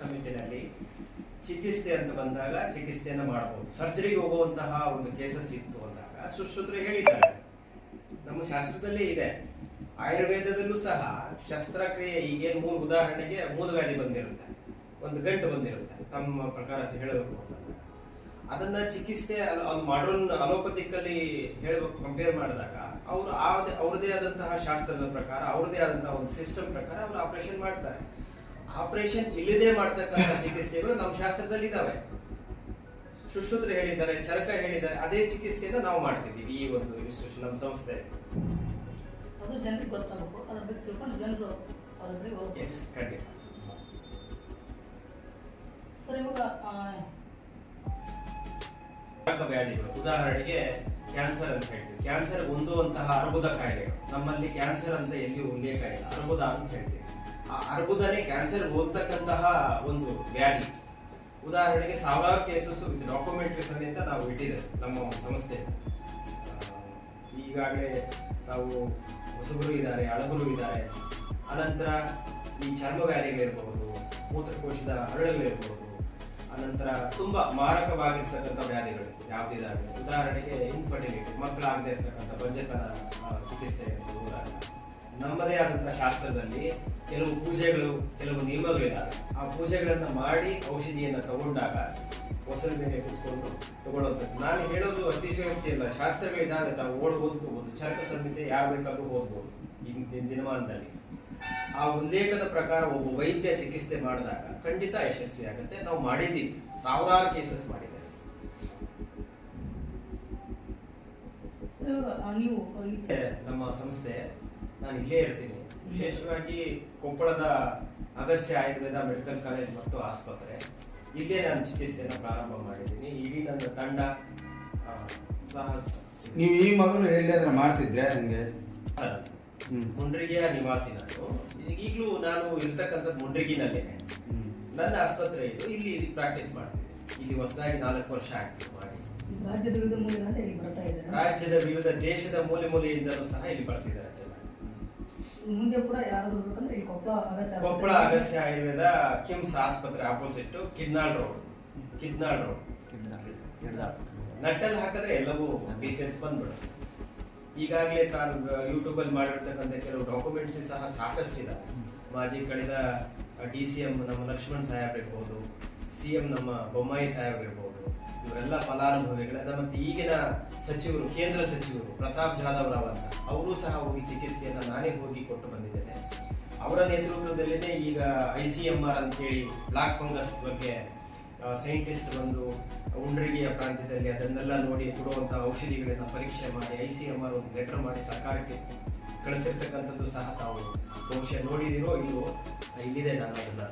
ಸಮಿತಿನಲ್ಲಿ ಚಿಕಿತ್ಸೆ ಅಂತ ಬಂದಾಗ ಚಿಕಿತ್ಸೆಯನ್ನು ಮಾಡಬಹುದು. ಸರ್ಜರಿಗೆ ಹೋಗುವಂತಹ ಒಂದು ಕೇಸಸ್ ಇತ್ತು ಅಂದಾಗ ಸುಶ್ರುತರು ಹೇಳಿದ್ದಾರೆ. ನಮ್ಮ ಶಾಸ್ತ್ರದಲ್ಲೇ ಇದೆ. ಆಯುರ್ವೇದದಲ್ಲೂ ಸಹ ಶಸ್ತ್ರಕ್ರಿಯೆ ಈಗೇನು ಮೂಲ ಉದಾಹರಣೆಗೆ ಮೂಲ ವ್ಯಾಧಿ ಬಂದಿರುತ್ತೆ. ಒಂದು ಗಂಟು ಬಂದಿರುತ್ತೆ. ತಮ್ಮ ಪ್ರಕಾರ ಹೇಳಬೇಕು ಅದನ್ನ ಚಿಕಿತ್ಸೆ ಅಲ್- ಅದು ಮಾಡ್ರನ್ ಅಲೋಪತಿಕ್ ಅಲ್ಲಿ ಹೇಳಬೇಕು ಕಂಪೇರ್ ಮಾಡಿದಾಗ ಅವರು ಅವ್ರದೇ ಆದಂತಹ ಶಾಸ್ತ್ರದ ಪ್ರಕಾರ ಅವ್ರದೇ ಆದಂತಹ ಒಂದು ಸಿಸ್ಟಮ್ ಪ್ರಕಾರ ಅವರು ಆಪರೇಷನ್ ಮಾಡ್ತಾರೆ. ಆಪರೇಷನ್ ಇಲ್ಲದೆ ಮಾಡ್ತಕ್ಕಂಥ ಚಿಕಿತ್ಸೆಗಳು ನಮ್ಮ ಶಾಸ್ತ್ರದಲ್ಲಿ ಇದಾವೆ ಸುಶ್ರುತರು ಹೇಳಿದ್ದಾರೆ ಚರಕ ಹೇಳಿದ್ದಾರೆ ಅದೇ ಚಿಕಿತ್ಸೆಯನ್ನು ನಾವು ಮಾಡ್ತಿದ್ದೀವಿ ಈ ಒಂದು ಇನ್ಸ್ಟಿಟ್ಯೂಷನ್ ನಮ್ಮ ಸಂಸ್ಥೆ. ಅದು ಜನರಿಗೆ ಗೊತ್ತಾಗಬೇಕು ಅದ್ರ ಬಗ್ಗೆ ತಿಳ್ಕೊಂಡು ಜನರು ಅದ್ರ ಬಗ್ಗೆ ಎಸ್ ಖಂಡಿತ. ಸರ್ ಇವಾಗ ವ್ಯಾಧಿಗಳು. ಉದಾಹರಣೆಗೆ ಕ್ಯಾನ್ಸರ್ ಅಂತ ಹೇಳ್ತೀವಿ. ಕ್ಯಾನ್ಸರ್ ಹೊಂದುವಂತಹ ಅರ್ಬುದ ಕಾಯಿಲೆಗಳು. ನಮ್ಮಲ್ಲಿ ಕ್ಯಾನ್ಸರ್ ಅಂತ ಎಲ್ಲಿ ಉಲ್ಲೇಖ ಇಲ್ಲ. ಅರ್ಬುದ ಅಂತ ಹೇಳ್ತೀವಿ. ಅರ್ಬುದನೇ ಕ್ಯಾನ್ಸರ್ ಹೋಗ್ತಕ್ಕಂತಹ ಒಂದು ವ್ಯಾಧಿ. ಉದಾಹರಣೆಗೆ ಸಾವಿರಾರು ಕೇಸಸ್ ಡಾಕ್ಯುಮೆಂಟ್ರಿ ಸಮೇತ ನಾವು ಇಟ್ಟಿದ್ದೇವೆ ನಮ್ಮ ಸಂಸ್ಥೆ. ಈಗಾಗಲೇ ನಾವು ಹೊಸಬರು ಇದ್ದಾರೆ, ಹಳಬರು ಇದ್ದಾರೆ. ಅನಂತರ ಈ ಚರ್ಮ ವ್ಯಾಧಿಗಳಿರಬಹುದು ಮೂತ್ರಕೋಶದ ಹರಳುಗಳಿರಬಹುದು ಅನಂತರ ತುಂಬಾ ಮಾರಕವಾಗಿರ್ತಕ್ಕಂಥ ವ್ಯಾಧಿಗಳು ಯಾವುದಿದ್ದಾರೆ ಉದಾಹರಣೆಗೆ ಇನ್ಫರ್ಟಿಲಿಟಿ ಮಕ್ಕಳಾಗದೇ ಇರ್ತಕ್ಕಂಥ ಬಂಜೆತನ ಚಿಕಿತ್ಸೆ ಇರಬಹುದು ಉದಾಹರಣೆ. ನಮ್ಮದೇ ಆದಂತಹ ಶಾಸ್ತ್ರದಲ್ಲಿ ಕೆಲವು ಪೂಜೆಗಳು ಕೆಲವು ನಿಯಮಗಳಿದ್ದಾವೆ. ಆ ಪೂಜೆಗಳನ್ನ ಮಾಡಿ ಔಷಧಿಯನ್ನ ತಗೊಂಡಾಗ ಹೊಸದ ಮೇಲೆ ಕುತ್ಕೊಂಡು ತಗೊಳ್ಳುವಂಥದ್ದು. ನಾನು ಹೇಳೋದು ಅತಿಶಯೋಕ್ತಿ ಅಲ್ಲ ಶಾಸ್ತ್ರಗಳಿದ್ದಾವೆ ತಾವು ಓಡ್ ಓದ್ಕೋಬಹುದು ಚರಕ ಸಂಹಿತೆ ಯಾರು ಬೇಕಾದ್ರೂ ಓದ್ಬೋದು ಇಂದಿನ ದಿನಮಾನದಲ್ಲಿ. ಆ ಉಲ್ಲೇಖದ ಪ್ರಕಾರ ಒಬ್ಬ ವೈದ್ಯ ಚಿಕಿತ್ಸೆ ಮಾಡಿದಾಗ ಖಂಡಿತ ಯಶಸ್ವಿ ಆಗುತ್ತೆ ನಾವು ಮಾಡಿದ್ದೀವಿ. ಸಾವಿರಾರು ಕೇಸಸ್ ಮಾಡಿದ್ದೇವೆ ಈ- ನಮ್ಮ ಸಂಸ್ಥೆ ನಾನು ಇಲ್ಲೇ ಇರ್ತೀನಿ. ವಿಶೇಷವಾಗಿ ಕೊಪ್ಪಳದ ಅಗಸ್ಯ ಆಯುರ್ವೇದ ಮೆಡಿಕಲ್ ಕಾಲೇಜ್ ಮತ್ತು ಆಸ್ಪತ್ರೆ. ಇಲ್ಲೇ ನಾನು ಚಿಕಿತ್ಸೆಯನ್ನು ಪ್ರಾರಂಭ ಮಾಡಿದ್ದೀನಿ. ಇಡೀ ನನ್ನ ತಂಡ ಆ, ಸಹ ನೀವು ಈ ಮಗನು ಎಲ್ಲಿಯಾದ್ರೂ ಮಾಡ್ತಿದ್ರೆ ನನಗೆ. ಮುಂಡ್ರಿಗೆಯ ನಿವಾಸಿ ನಾನು ಈಗಲೂ ನಾನು ಇರ್ತಕ್ಕಂಥದ್ದು ಮುಂಡ್ರಿಗಿನಲ್ಲೇನೆ. ನನ್ನ ಆಸ್ಪತ್ರೆ ಇದು. ಇಲ್ಲಿ ಇಲ್ಲಿ ಪ್ರಾಕ್ಟೀಸ್ ಮಾಡ್ತೀನಿ. ಇಲ್ಲಿ ಹೊಸದಾಗಿ ನಾಲ್ಕು ವರ್ಷ ಆಕ್ಟಿವ್ ಮಾಡಿ. ರಾಜ್ಯದ ವಿವಿಧ ಮೂಲೆಯಿಂದ ಇಲ್ಲಿ ಬರ್ತಾ ಇದ್ದಾರೆ? ರಾಜ್ಯದ ವಿವಿಧ ದೇಶದ ಮೂಲೆ ಮೂಲೆಯಿಂದಲೂ ಸಹ ಇಲ್ಲಿ ಬರ್ತಿದ್ದಾರೆ ಜನ ಮುಂದೆ ಕೂಡ ಯಾರಾದ್ರೂ ಬೇಕಂದ್ರೆ ಈ ಕೊಪ್ಪಳ ಅಗತ್ಯ ಕೊಪ್ಪಳ ಅಗಸ್ಯ ಆಯುರ್ವೇದ ಕಿಮ್ಸ್ ಆಸ್ಪತ್ರೆ opposite Kidnal road Kidnal road ನಟ್ಟಲ್ಲಿ ಹಾಕಿದ್ರೆ ಎಲ್ಲವೂ ಡೀಟೇಲ್ಸ್ ಬಂದ್ಬಿಡುತ್ತೆ ಈಗಾಗಲೇ ತಾನು ಯೂಟ್ಯೂಬ್ ಅಲ್ಲಿ ಮಾಡಿರ್ತಕ್ಕಂಥ ಕೆಲವು ಡಾಕ್ಯುಮೆಂಟ್ಸ್ ಸಹ ಸಾಕಷ್ಟು ಇದೆ ಮಾಜಿ ಕಳೆದ ಡಿ ಸಿ ಎಂ ನಮ್ಮ ಲಕ್ಷ್ಮಣ್ ಸಾಹೇಬ್ ಇರ್ಬೋದು ಸಿ ಎಂ ನಮ್ಮ ಬೊಮ್ಮಾಯಿ ಸಾಹೇಬ್ ಇರ್ಬೋದು ಇವರೆಲ್ಲ ಫಲಾನುಭವಿಗಳಾದ ಮತ್ತೆ ಈಗಿನ ಸಚಿವರು, ಕೇಂದ್ರ ಸಚಿವರು ಪ್ರತಾಪ್ ಜಾಧವ್ ರಾವ್ ಅಂತ, ಅವರು ಸಹ ಹೋಗಿ ಚಿಕಿತ್ಸೆಯನ್ನ ನಾನೇ ಹೋಗಿ ಕೊಟ್ಟು ಬಂದಿದ್ದೇನೆ. ಅವರ ನೇತೃತ್ವದಲ್ಲಿನೇ ಈಗ ಐ ಸಿ ಎಂ ಆರ್ ಅಂತೇಳಿ ಬ್ಲಾಕ್ ಫಂಗಸ್ ಬಗ್ಗೆ ಸೈಂಟಿಸ್ಟ್ ಬಂದು ಉಂಡ್ರಿಗಿಯ ಪ್ರಾಂತ್ಯದಲ್ಲಿ ಅದನ್ನೆಲ್ಲ ನೋಡಿ ಕೊಡುವಂತಹ ಔಷಧಿಗಳನ್ನ ಪರೀಕ್ಷೆ ಮಾಡಿ, ಐ ಸಿ ಎಂ ಆರ್ ಒಂದು ಲೆಟರ್ ಮಾಡಿ ಸರ್ಕಾರಕ್ಕೆ ಕಳಿಸಿರ್ತಕ್ಕಂಥದ್ದು ಸಹ ತಾವು ಬಹುಶಃ ನೋಡಿದಿರೋ ಇಲ್ಲೋ ಇಲ್ಲಿದೆ ನಾನು ಅದನ್ನ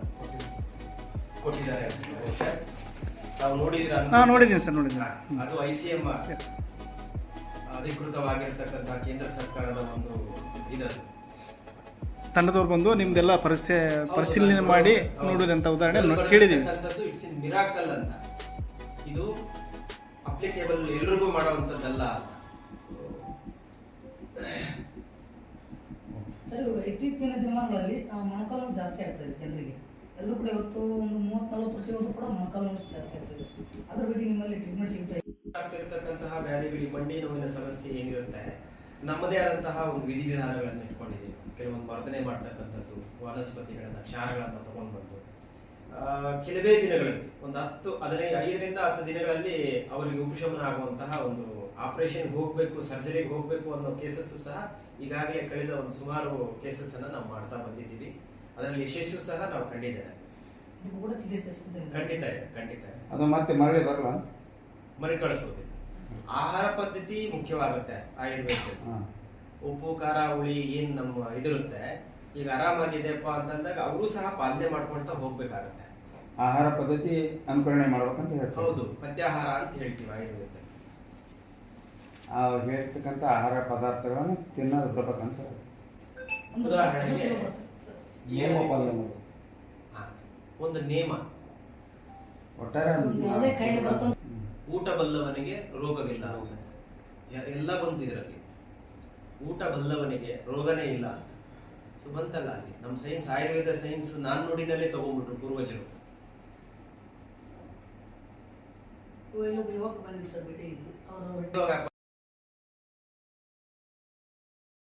ಕೊಟ್ಟಿದ್ದಾರೆ ಅನ್ಸುತ್ತೆ ಬಹುಶಃ. ಹಾ ನೋಡಿದ್ದೀನಿ ಸರ್ ನೋಡಿದ್ದೀನಿ. ಅದು I C M R Yes. ಕೇಂದ್ರ ಸರ್ಕಾರದ ಒಂದು ಇದದು ತಂಡದವ್ರು ಬಂದು ನಿಮ್ದೆಲ್ಲ ಪರಿಶೀ ಪರಿಶೀಲನೆ ಮಾಡಿ ನೋಡುವುದಂತ ಉದಾಹರಣೆ ನೋ- ಕೇಳಿದ್ದೀವಿ ಇಟ್ಸ್ ಇನ್ ಮಿರಾಕಲ್ ಅಂತ. ಇದು ಅಪ್ಲಿಕೇಬಲ್ ಎಲ್ರಿಗೂ ಮಾಡುವಂತದ್ದಲ್ಲ ಸರ್ ಇತ್ತೀಚಿನ ದಿನಗಳಲ್ಲಿ ಆ, ಮೊಣಕಾಲು ಜಾಸ್ತಿ ಆಗ್ತದೆ ಜನರಿಗೆ. ಎಲ್ಲರೂ ಕೂಡ ಇವತ್ತು ಒಂದು ಮೂವತ್ತ್ ನಲವತ್ತು ವರ್ಷ ಕೂಡ ಮೊಣಕಾಲು ನೋವು ಜಾಸ್ತಿ ಇದೆ ಅದ್ರ ಬಗ್ಗೆ ನಿಮ್ಮಲ್ಲಿ ಟ್ರೀಟ್ಮೆಂಟ್ ಸಿಗ್ತಾ ಆಗ್ತಿರ್ತಕ್ಕಂತಹ ವ್ಯಾಧಿಗಳಿಗೆ ಮಂಡಿ ನೋವಿನ ಸಮಸ್ಯೆ ಏನಿರುತ್ತೆ? ನಮ್ಮದೇ ಆದಂತಹ ಒಂದು ವಿಧಿವಿಧಾನಗಳನ್ನು ಇಟ್ಕೊಂಡಿದ್ದೀವಿ. ಕೆಲವೊಂದು ವರ್ಧನೆ ಮಾಡ್ತಕ್ಕಂಥದ್ದು, ವನಸ್ಪತಿಗಳನ್ನ, ಕ್ಷಾರಗಳನ್ನ ತಗೊಂಡು ಬಂದು. ಕೆಲವೇ ದಿನಗಳಲ್ಲಿ, ಒಂದು ಹತ್ತು ಹದಿನೈದು ಐದರಿಂದ ಹತ್ತು ದಿನಗಳಲ್ಲಿ ಅವರಿಗೆ ಉಪಶಮನ ಆಗುವಂತಹ ಒಂದು ಆಪರೇಷನ್ ಹೋಗ್ಬೇಕು ಸರ್ಜರಿಗೆ ಹೋಗ್ಬೇಕು ಅನ್ನೋ ಕೇಸಸ್ ಸಹ ಈಗಾಗಲೇ ಕಳೆದ ಒಂದು ಸುಮಾರು ಕೇಸಸ್ ಅನ್ನ ನಾವು ಮಾಡ್ತಾ ಬಂದಿದ್ದೀವಿ. ಅದರಲ್ಲಿ ಯಶಸ್ಸು ಸಹ ನಾವು ಕಂಡಿದ್ದೇವೆ. ಖಂಡಿತ ಇದೆ ಖಂಡಿತ ಇದೆ. ಅದು ಮತ್ತೆ ಮರಳಿ ಬರಲ್ಲ? ಮರುಕಳಿಸೋದು ಆಹಾರ ಪದ್ಧತಿ ಮುಖ್ಯವಾಗುತ್ತೆ ಆಯುರ್ವೇದ ಹಾಂ. ಉಪ್ಪು ಖಾರ ಹುಳಿ ಏನ್ ನಮ್ಮ ಇದಿರುತ್ತೆ ಈಗ ಆರಾಮಾಗಿದೆಪ್ಪ ಅಂತಂದಾಗ ಅವರು ಸಹ ಪಾಲನೆ ಮಾಡ್ಕೊಳ್ತಾ ಹೋಗ್ಬೇಕಾಗತ್ತೆ. ಆಹಾರ ಪದ್ಧತಿ ಅನುಕರಣೆ ಮಾಡ್ಬೇಕಂತ ಹೇಳ್ತಾರೆ ಹೌದು ಪಥ್ಯಾಹಾರ ಅಂತ ಹೇಳ್ತೀವಿ ಆಯುರ್ವೇದ ಆ ಹೇಳ್ತಕ್ಕಂಥ ಆಹಾರ ಪದಾರ್ಥಗಳನ್ನು ತಿನ್ನೋದು ಬರ್ಬೇಕಂತ ಉದಾಹರಣೆಗೆ. ನೇಮ ಒಂದು ನೇಮ. ಒಟ್ಟಾರೆ ಊಟ ಬಲ್ಲವನಿಗೆ ರೋಗವಿಲ್ಲ. ಎಲ್ಲ ಬಂತು ಇದರಲ್ಲಿ. ಊಟ ಬಲ್ಲವನಿಗೆ ರೋಗನೇ ಇಲ್ಲ. ಸೊ ಬಂತಲ್ಲ ಅಲ್ಲಿ. ನಮ್ಮ ಸೈನ್ಸ್ ಆಯುರ್ವೇದ ಸೈನ್ಸ್ ನಾನ್ ನುಡಿನಲ್ಲೇ ತಗೊಂಡ್ಬಿಟ್ರು ಪೂರ್ವಜರು. ಅವರು